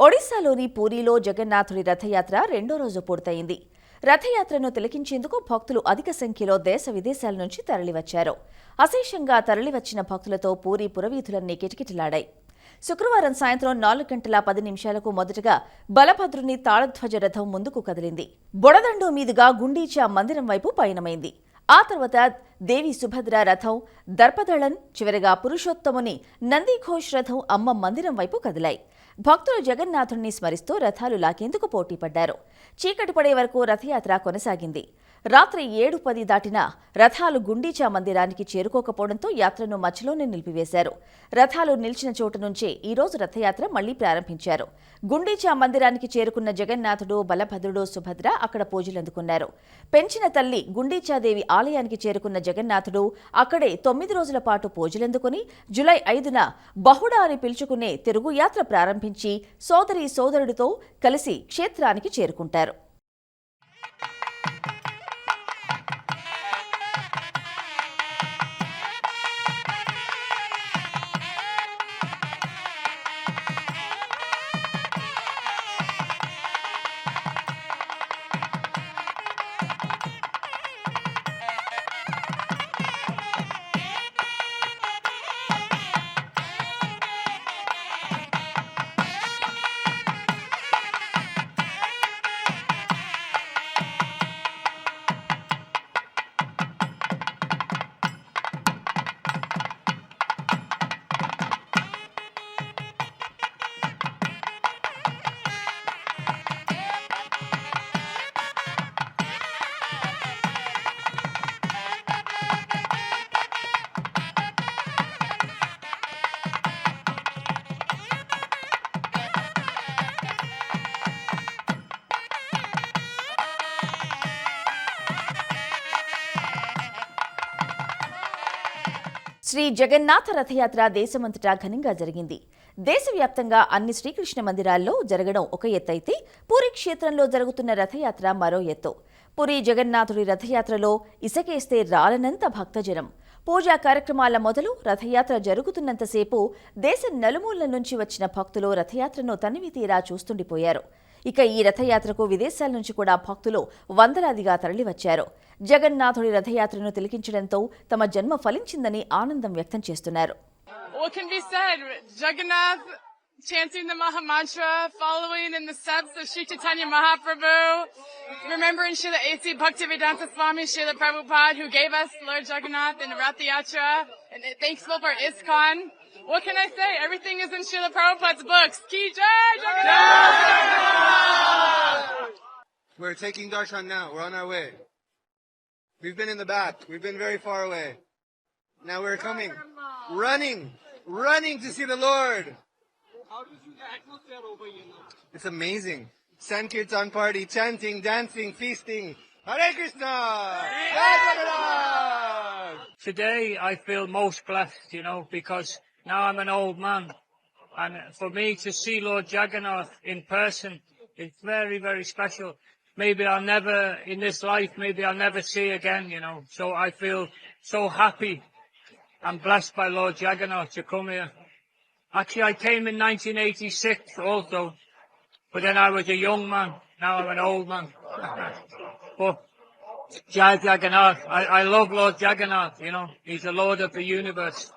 ఒడిశాలోని పూరిలో జగన్నాథుడి రథయాత్ర రెండో రోజు పూర్తయింది. రథయాత్రను తిలకించేందుకు భక్తులు అధిక సంఖ్యలో దేశ విదేశాల నుంచి తరలివచ్చారు. అశేషంగా తరలివచ్చిన భక్తులతో పూరి పురవీధులన్నీ కిటకిటలాడాయి. శుక్రవారం సాయంత్రం నాలుగు గంటల పది నిమిషాలకు మొదటగా బలభద్రుని తాళధ్వజ రథం ముందుకు కదిలింది. బొడదండు మీదుగా గుండీచా మందిరం వైపు పయనమైంది. ఆ తర్వాత దేవి సుభద్ర రథం దర్పదళన్ చివరగా పురుషోత్తముని నందిఘోష్ రథం అమ్మ మందిరం వైపు కదిలాయి. భక్తులు జగన్నాథుణ్ణి స్మరిస్తూ రథాలు లాగేందుకు పోటీపడ్డారు. చీకటి పడే వరకు రథయాత్ర కొనసాగింది. రాత్రి ఏడు పది దాటినా రథాలు గుండీచా మందిరానికి చేరుకోకపోవడంతో యాత్రను మధ్యలోనే నిలిపివేశారు. రథాలు నిలిచిన చోటు నుంచే ఈ రోజు రథయాత్ర మళ్ళీ ప్రారంభించారు. గుండీచా మందిరానికి చేరుకున్న జగన్నాథుడు బలభద్రుడు సుభద్ర అక్కడ పూజలందుకున్నారు పెంచిన తల్లి గుండీచాదేవి ఆలయానికి చేరుకున్న జగన్నాథుడు అక్కడే తొమ్మిది రోజుల పాటు పూజలందుకుని జులై ఐదున బహుడా అని పిలుచుకునే తిరుగుయాత్ర ప్రారంభించి సోదరి సోదరుడితో కలిసి క్షేత్రానికి చేరుకుంటారు. శ్రీ జగన్నాథ రథయాత్ర దేశమంతటా ఘనంగా జరిగింది. దేశవ్యాప్తంగా అన్ని శ్రీకృష్ణ మందిరాల్లో జరగడం ఒక ఎత్తైతే పూరి క్షేత్రంలో జరుగుతున్న రథయాత్ర మరో ఎత్తు. పూరి జగన్నాథుడి రథయాత్రలో ఇసకేస్తే రాలనంత భక్తజనం. పూజా కార్యక్రమాల మొదలు రథయాత్ర జరుగుతున్నంతసేపు దేశ నలుమూలల నుంచి వచ్చిన భక్తులు రథయాత్రను తనివి తీరా చూస్తుండిపోయారు. ఇక ఈ రథయాత్రకు విదేశాల నుంచి కూడా భక్తులు వందలాదిగా తరలివచ్చారు జగన్నాథుడి రథయాత్రను తిలకించడంతో తమ జన్మ ఫలించిందని ఆనందం వ్యక్తం చేస్తున్నారు What can be said? Jagannath chanting the Maha Mantra, following in the steps of Sri Chaitanya Mahaprabhu, remembering Srila A.C. Bhaktivedanta Swami, Srila Prabhupada, who gave us Lord Jagannath in the Yatra, and thankful for ISKCON. What can I say? Everything is in Srila Prabhupada's books. Ki Jai Jagannath! We're taking darshan now. We're on our way. We've been in the back. We've been very far away. Now we're coming. Running. Running to see the Lord. It's amazing. Sankirtan party, chanting, dancing, feasting. Hare Krishna! Jai Jagannath! Today I feel most blessed, you know, because now I'm an old man. And for me to see Lord Jagannath in person, it's very, very special. Maybe I'll never, in this life, maybe I'll never see again, you know. So I feel so happy and blessed by Lord Jagannath to come here. Actually, I came in 1986 also, but then I was a young man. Now I'm an old man. but Jai Jagannath, I, I love Lord Jagannath, you know. He's the Lord of the universe.